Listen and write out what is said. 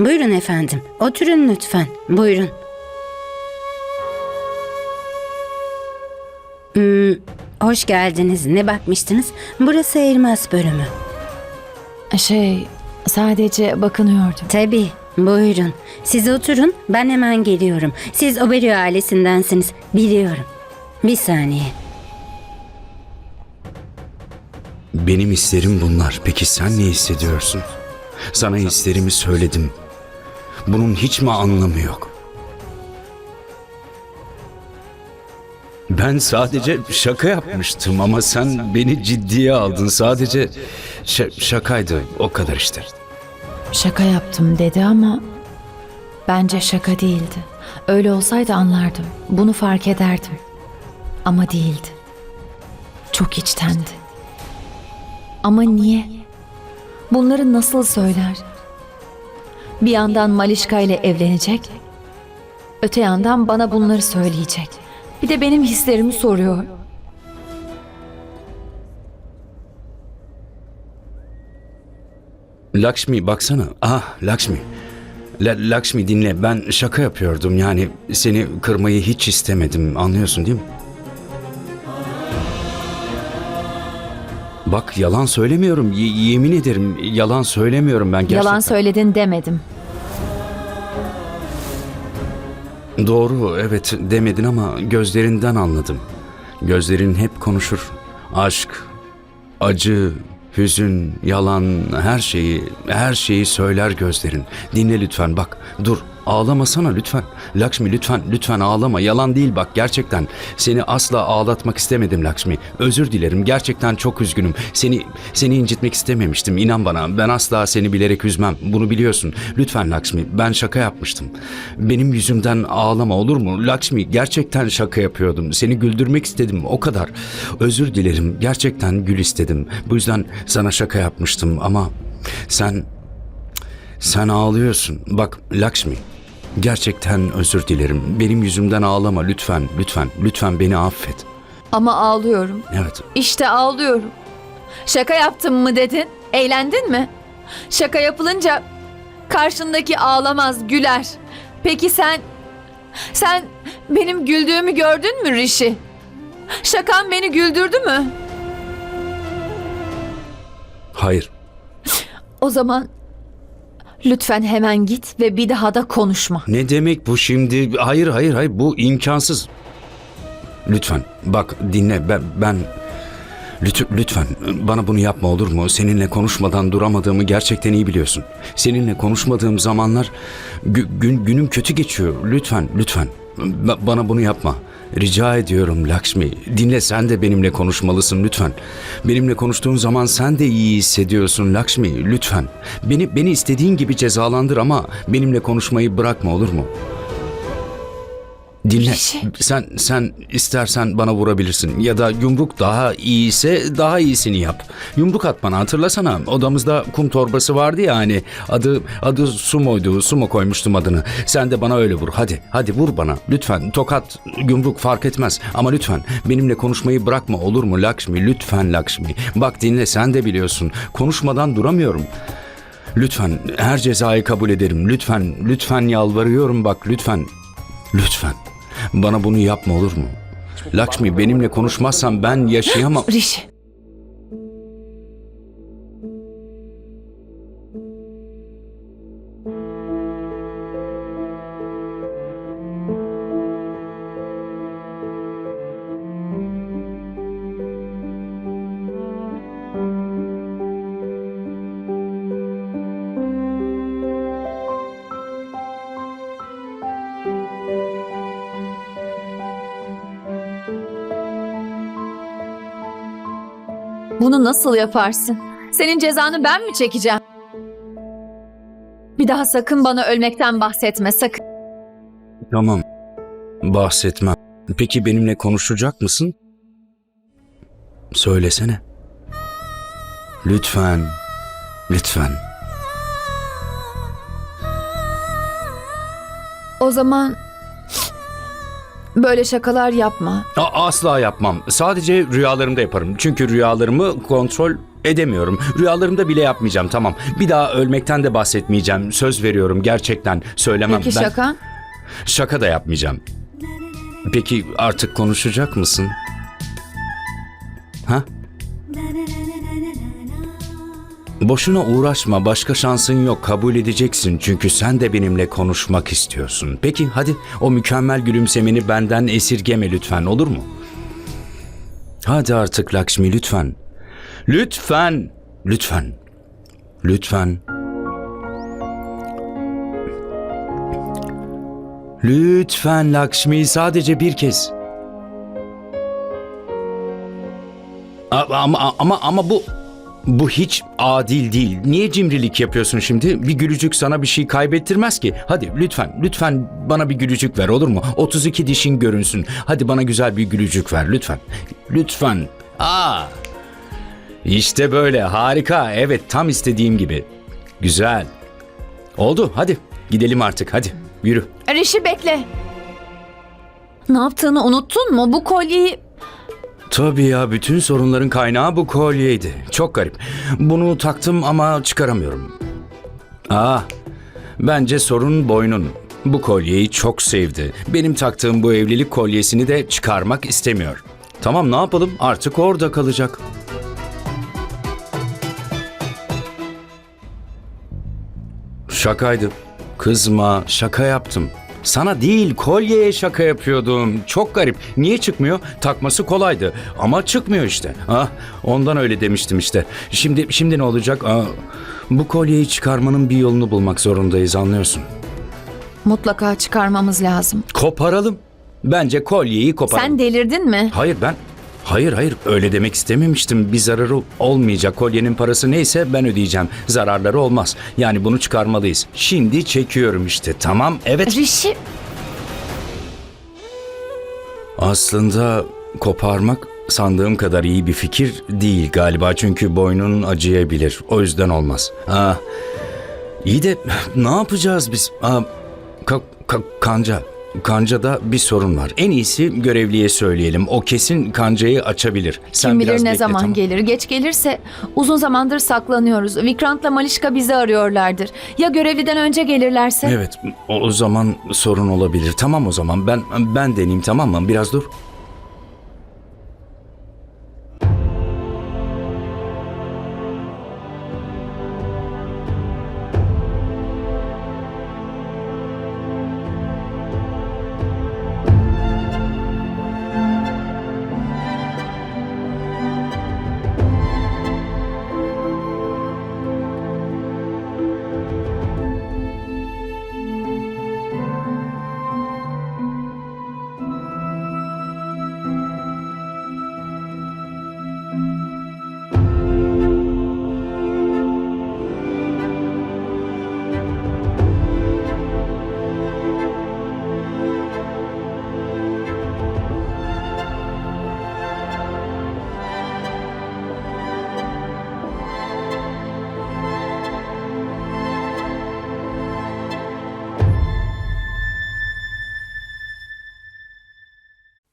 Buyurun efendim. Oturun lütfen. Buyurun. Hmm, hoş geldiniz. Ne bakmıştınız? Burası elmas bölümü. Şey, sadece bakınıyordum. Tabii. Buyurun. Siz oturun. Ben hemen geliyorum. Siz Oberio ailesindensiniz. Biliyorum. Bir saniye. Benim hislerim bunlar. Peki sen ne hissediyorsun? Sana hislerimi söyledim. Bunun hiç mi anlamı yok? Ben sadece şaka yapmıştım ama sen beni ciddiye aldın. Sadece şa- şakaydı. O kadar işte. Şaka yaptım dedi ama bence şaka değildi. Öyle olsaydı anlardım. Bunu fark ederdim. Ama değildi. Çok içtendi. Ama niye? Bunları nasıl söyler? Bir yandan Malişka ile evlenecek, öte yandan bana bunları söyleyecek. Bir de benim hislerimi soruyor. Lakshmi baksana. Ah Lakshmi. La- Lakshmi dinle. Ben şaka yapıyordum. Yani seni kırmayı hiç istemedim. Anlıyorsun değil mi? Bak yalan söylemiyorum. Y- yemin ederim yalan söylemiyorum ben gerçekten. Yalan söyledin demedim. Doğru evet demedin ama gözlerinden anladım. Gözlerin hep konuşur. Aşk, acı, hüzün, yalan her şeyi, her şeyi söyler gözlerin. Dinle lütfen bak dur ağlamasana lütfen. Lakşmi lütfen lütfen ağlama yalan değil bak gerçekten. Seni asla ağlatmak istemedim Lakşmi. Özür dilerim gerçekten çok üzgünüm. Seni seni incitmek istememiştim inan bana. Ben asla seni bilerek üzmem bunu biliyorsun. Lütfen Lakşmi ben şaka yapmıştım. Benim yüzümden ağlama olur mu? Lakşmi gerçekten şaka yapıyordum. Seni güldürmek istedim o kadar. Özür dilerim gerçekten gül istedim. Bu yüzden sana şaka yapmıştım ama sen sen ağlıyorsun. Bak Lakshmi, gerçekten özür dilerim. Benim yüzümden ağlama lütfen, lütfen, lütfen beni affet. Ama ağlıyorum. Evet, İşte ağlıyorum. Şaka yaptım mı dedin? Eğlendin mi? Şaka yapılınca karşındaki ağlamaz, güler. Peki sen sen benim güldüğümü gördün mü Rişi? Şakan beni güldürdü mü? hayır. O zaman lütfen hemen git ve bir daha da konuşma. Ne demek bu şimdi? Hayır, hayır, hayır. Bu imkansız. Lütfen, bak dinle. Ben, ben... Lütfen, lütfen bana bunu yapma olur mu? Seninle konuşmadan duramadığımı gerçekten iyi biliyorsun. Seninle konuşmadığım zamanlar gü- gün, günüm kötü geçiyor. Lütfen, lütfen Ba- bana bunu yapma. Rica ediyorum Lakshmi. Dinle sen de benimle konuşmalısın lütfen. Benimle konuştuğun zaman sen de iyi hissediyorsun Lakshmi. Lütfen. Beni beni istediğin gibi cezalandır ama benimle konuşmayı bırakma olur mu? Dinle. Rişi. Sen sen istersen bana vurabilirsin ya da yumruk daha iyiyse daha iyisini yap. Yumruk at bana hatırlasana. Odamızda kum torbası vardı ya hani adı adı Sumo'ydu. Sumo koymuştum adını. Sen de bana öyle vur. Hadi hadi vur bana. Lütfen tokat yumruk fark etmez. Ama lütfen benimle konuşmayı bırakma olur mu Lakshmi? Lütfen Lakshmi. Bak dinle sen de biliyorsun. Konuşmadan duramıyorum. Lütfen her cezayı kabul ederim. Lütfen lütfen yalvarıyorum bak lütfen. Lütfen. Bana bunu yapma olur mu? Lakshmi benimle konuşmazsan ben yaşayamam. Rişi. Bunu nasıl yaparsın? Senin cezanı ben mi çekeceğim? Bir daha sakın bana ölmekten bahsetme sakın. Tamam. Bahsetmem. Peki benimle konuşacak mısın? Söylesene. Lütfen. Lütfen. O zaman böyle şakalar yapma. A- asla yapmam. Sadece rüyalarımda yaparım. Çünkü rüyalarımı kontrol edemiyorum. Rüyalarımda bile yapmayacağım tamam. Bir daha ölmekten de bahsetmeyeceğim. Söz veriyorum gerçekten söylemem. Peki Ben- şaka? Şaka da yapmayacağım. Peki artık konuşacak mısın? Ha? Boşuna uğraşma, başka şansın yok. Kabul edeceksin çünkü sen de benimle konuşmak istiyorsun. Peki hadi o mükemmel gülümsemeni benden esirgeme lütfen olur mu? Hadi artık Lakshmi lütfen. Lütfen. Lütfen. Lütfen. Lütfen Lakshmi sadece bir kez. Ama ama ama bu bu hiç adil değil. Niye cimrilik yapıyorsun şimdi? Bir gülücük sana bir şey kaybettirmez ki. Hadi lütfen lütfen bana bir gülücük ver olur mu? 32 dişin görünsün. Hadi bana güzel bir gülücük ver lütfen. Lütfen. Aa. İşte böyle harika. Evet tam istediğim gibi. Güzel. Oldu hadi gidelim artık hadi yürü. Rişi bekle. Ne yaptığını unuttun mu? Bu kolyeyi... Tabii ya bütün sorunların kaynağı bu kolyeydi. Çok garip. Bunu taktım ama çıkaramıyorum. Ah, bence sorun boynun. Bu kolyeyi çok sevdi. Benim taktığım bu evlilik kolyesini de çıkarmak istemiyor. Tamam ne yapalım artık orada kalacak. Şakaydı. Kızma, şaka yaptım. Sana değil, kolyeye şaka yapıyordum. Çok garip. Niye çıkmıyor? Takması kolaydı ama çıkmıyor işte. Ah, ondan öyle demiştim işte. Şimdi şimdi ne olacak? Ah, bu kolyeyi çıkarmanın bir yolunu bulmak zorundayız, anlıyorsun. Mutlaka çıkarmamız lazım. Koparalım. Bence kolyeyi koparalım. Sen delirdin mi? Hayır ben Hayır hayır öyle demek istememiştim. Bir zararı olmayacak. Kolyenin parası neyse ben ödeyeceğim. Zararları olmaz. Yani bunu çıkarmalıyız. Şimdi çekiyorum işte. Tamam evet. Rişi... Aslında koparmak sandığım kadar iyi bir fikir değil galiba. Çünkü boynun acıyabilir. O yüzden olmaz. Ah, iyi de ne yapacağız biz? Ah, ka- ka- kanca. Kancada bir sorun var. En iyisi görevliye söyleyelim. O kesin kancayı açabilir. Sen Kim biraz bilir ne bekle, zaman tamam? gelir. Geç gelirse uzun zamandır saklanıyoruz. Vikrant'la Malişka bizi arıyorlardır. Ya görevliden önce gelirlerse? Evet, o, o zaman sorun olabilir. Tamam o zaman ben ben deneyeyim tamam mı? Biraz dur.